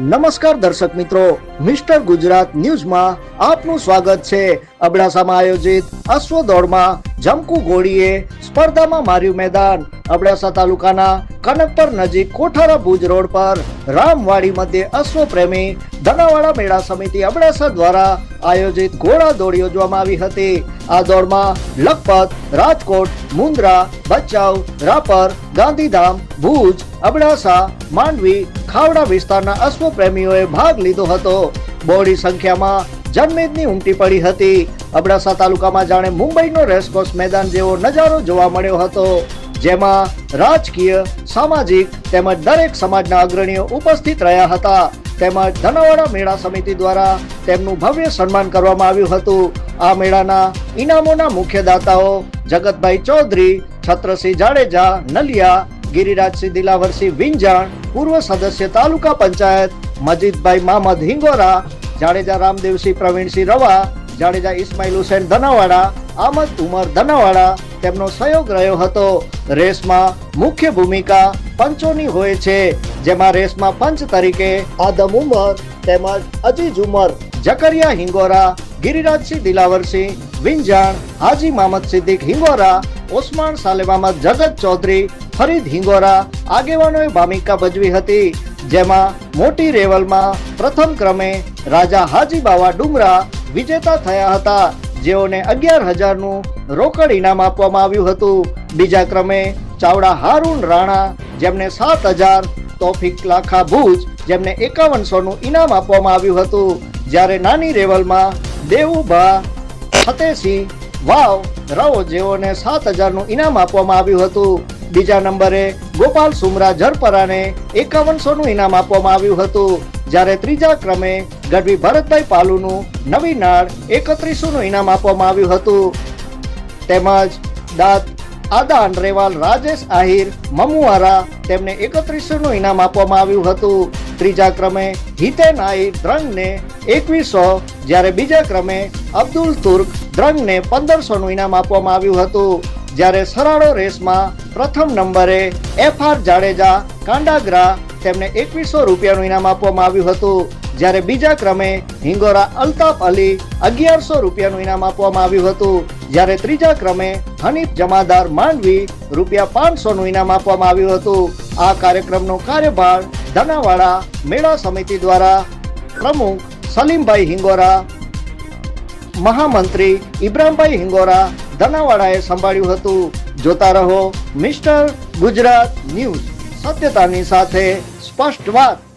નમસ્કાર દર્શક મિત્રો, મિસ્ટર ગુજરાત ન્યૂઝમાં આપનું સ્વાગત છે. અબડાસામાં આયોજિત અશ્વ દોડમાં જમકુ ઘોડીએ સ્પર્ધામાં માર્યું મેદાન. અબડાસા તાલુકાના કનકપર નજીક કોઠારા ભુજ રોડ પર રામવાડી મધ્યે અશ્વ પ્રેમી ધનાવાડા મેળા સમિતિ અબડાસા દ્વારા આયોજિત ઘોડા દોડ યોજવામાં આવી હતી. આ દોડમાં લખપત, રાજકોટ, મુન્દ્રા, ભચાઉ, રાપર, ગાંધીધામ, ભુજ અબડાસા, માંડવી, ખાવડા વિસ્તારના અશ્વ પ્રેમીઓએ ભાગ લીધો હતો. બહોળી સંખ્યામાં જનમેદની ઉમટી પડી હતી. અબડાસા તાલુકામાં જાણે મુંબઈનો રેસકોર્સ મેદાન જેવો નજારો જોવા મળ્યો હતો, જેમાં રાજકીય, સામાજિક તેમજ દરેક સમાજના અગ્રણીઓ ઉપસ્થિત રહ્યા હતા. તેમજ ધનવાડા મેળા સમિતિ દ્વારા તેમનું ભવ્ય સન્માન કરવામાં આવ્યું હતું. આ મેળાના ઇનામોના મુખ્ય દાતાઓ જગતભાઈ ચૌધરી, છત્રસિંહ જાડેજા, નલિયા ગિરિરાજસિંહ દિલાવરસિંહ વિંજાણ, પૂર્વ સદસ્ય તાલુકા પંચાયત, મજીદભાઈ મામદ હિંગોરા, જાડેજા રામદેવસિંહ પ્રવીણસિંહ રવા, જાડેજા ઇસ્માઇલ હુસેન ધનાવાડા, આમદ ઉમર ધનાવાડા તેમનો સહયોગ રહ્યો હતો. રેસમાં મુખ્ય ભૂમિકા પંચોની હોય છે, જેમાં રેસમાં પંચ તરીકે આદમ ઉમર તેમજ અજીજ ઉમર જકરિયા હિંગોરા ગિરિરાજસિંહ દિલાવરસિંહ, વિંજાણ, હાજી મામદ સિદ્દીક હિંગોરા ઓસમાન સાલેવામાં જગત ચૌધરી, ફરીદ હિંગોરા, આગેવાનોએ ભૂમિકા ભજવી હતી, જેમાં મોટી રેવલમાં પ્રથમ ક્રમે રાજા હાજી બાવા ડુમરા વિજેતા થયા હતા. જેઓને અગિયાર હજારનું રોકડ ઇનામ આપવામાં આવ્યું હતું. બીજા ક્રમે ચાવડા હારૂન રાણા, જેમને સાત હજાર, તોફિક લાખા ભુજ, જેમને એકાવનસો નું ઇનામ આપવામાં આવ્યું હતું. જ્યારે નાની રેવલમાં દેવુભા ફતેસિંહ વાવ રાવ જેઓને સાત હજારનું ઇનામ આપવામાં આવ્યું હતું. બીજા નંબરે ગોપાલ સુમરા ઝરપરાને એકાવનસોનું ઇનામ આપવામાં આવ્યું હતું. જ્યારે ત્રીજા ક્રમે ગઢવી ભરતભાઈ પાલુનું નવી નાળ એકત્રીસોનું ઇનામ આપવામાં આવ્યું હતું. તેમજ દાંત આદાન રેવાલ રાજેશ આહિર, મમુઆરા તેમને એકત્રીસોનું ઇનામ આપવામાં આવ્યું હતું. ત્રીજા ક્રમે હિતેન આઈ દ્રંગને એકવીસો, જ્યારે બીજા ક્રમે અબ્દુલ તુર્ક દ્રંગને પંદરસોનું ઇનામ આપવામાં આવ્યું હતું. જ્યારે સરાળો રેસમાં પ્રથમ નંબરે એફ આર જાડેજા, કાંડાગરા તેમને એકવીસો રૂપિયાનું ઇનામ આપવામાં આવ્યું હતું. જ્યારે બીજા ક્રમે હિંગોરા અલ્તાફ અલી અગિયારસો રૂપિયાનું ઇનામ આપવામાં આવ્યું હતું. જ્યારે ત્રીજા ક્રમે હનીફ જમાદાર માંડવી રૂપિયા પાંચસોનું ઇનામ આપવામાં આવ્યું હતું. આ કાર્યક્રમનો કાર્યભાર ધનાવાડા મેળા સમિતિ દ્વારા પ્રમુખ સલીમભાઈ હિંગોરા, મહામંત્રી ઇબ્રામભાઈ હિંગોરા ધનાવાડાએ સંભાળ્યું હતું. જોતા રહો મિસ્ટર ગુજરાત ન્યૂઝ. સત્યતાની સાથે સ્પષ્ટ વાત.